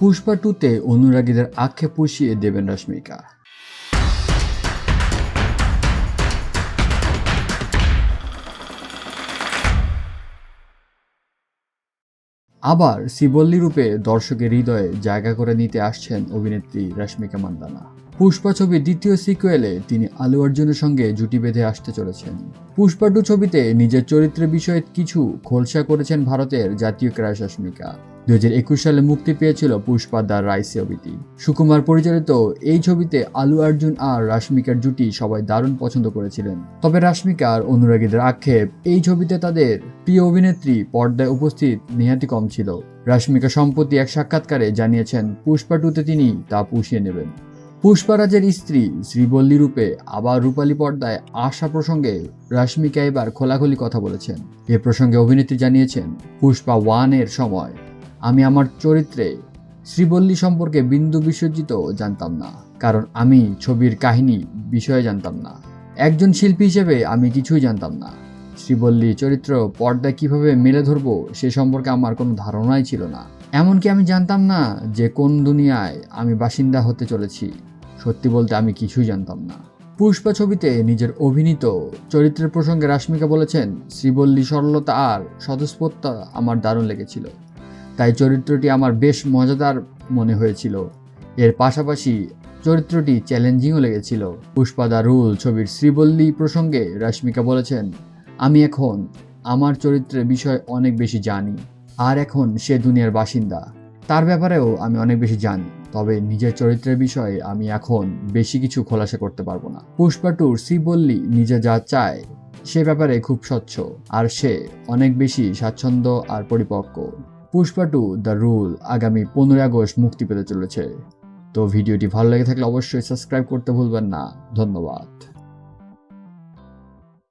পুষ্পা টুতে অনুরাগীদের আক্ষেপ পুষিয়ে দেবেন রশ্মিকা। আবার শিবল্লী রূপে দর্শকের হৃদয়ে জায়গা করে নিতে আসছেন অভিনেত্রী রশ্মিকা মান্দানা। পুষ্পা ছবির দ্বিতীয় সিকুয়েলে তিনি আলু অর্জুনের সঙ্গে জুটি বেঁধে আসতে চলেছেন। পুষ্পা টু ছবিতে নিজের চরিত্রের বিষয়ে কিছু খোলসা করেছেন ভারতের জাতীয় ক্রাশ রশ্মিকা। দুই হাজার একুশ সালে মুক্তি পেয়েছিল পুষ্পা দ্য রাইস ছবিটি। সুকুমার পরিচালিত এই ছবিতে আলু অর্জুন আর রাশ্মিকার জুটি সবাই দারুণ পছন্দ করেছিলেন। তবে রাশ্মিকার অনুরাগীদের আক্ষেপ, এই ছবিতে তাদের প্রিয় অভিনেত্রী পর্দায় উপস্থিত নেহাতি কম ছিল। রাশ্মিকা সম্প্রতি এক সাক্ষাৎকারে জানিয়েছেন, পুষ্পা টুতে তিনি তা পুষিয়ে নেবেন। পুষ্পারাজের স্ত্রী শ্রীবল্লী রূপে আবার রূপালী পর্দায় আসা প্রসঙ্গে রাশ্মিকা এবার খোলাখুলি কথা বলেছেন। এ প্রসঙ্গে অভিনেত্রী জানিয়েছেন, পুষ্পা ওয়ানের সময় আমি আমার চরিত্রে শ্রীবল্লী সম্পর্কে বিন্দু বিসর্জিত জানতাম না, কারণ আমি ছবির কাহিনী বিষয়ে জানতাম না। একজন শিল্পী হিসেবে আমি কিছুই জানতাম না। শ্রীবল্লী চরিত্র পর্দায় কীভাবে মেলে ধরবো সে সম্পর্কে আমার কোনো ধারণাই ছিল না। এমনকি আমি জানতাম না যে কোন দুনিয়ায় আমি বাসিন্দা হতে চলেছি। সত্যি বলতে আমি কিছুই জানতাম না। পুষ্পা ছবিতে নিজের অভিনীত চরিত্রের প্রসঙ্গে রাশ্মিকা বলেছেন, শ্রীবল্লী সরলতা আর স্বতঃস্ফূর্তা আমার দারুণ লেগেছিল। তাই চরিত্রটি আমার বেশ মজাদার মনে হয়েছিল। এর পাশাপাশি চরিত্রটি চ্যালেঞ্জিংও লেগেছিল। পুষ্পা দা রুল ছবির শ্রীবল্লী প্রসঙ্গে রাশ্মিকা বলেছেন, আমি এখন আমার চরিত্রের বিষয় অনেক বেশি জানি, আর এখন সে দুনিয়ার বাসিন্দা। তার ব্যাপারেও আমি অনেক বেশি জানি, তবে নিজের চরিত্রের বিষয়ে আমি এখন বেশি কিছু খোলাসা করতে পারব না। পুষ্পা টুর শ্রীবল্লী নিজে যা চায় সে ব্যাপারে খুব স্বচ্ছ, আর সে অনেক বেশি স্বাচ্ছন্দ্য আর পরিপক্ক। পুষ্পা টু দ্য রুল আগামী পনেরোই আগস্ট মুক্তি পেতে চলেছে। তো ভিডিওটি ভালো লেগে থাকলে অবশ্যই সাবস্ক্রাইব করতে ভুলবেন না। ধন্যবাদ।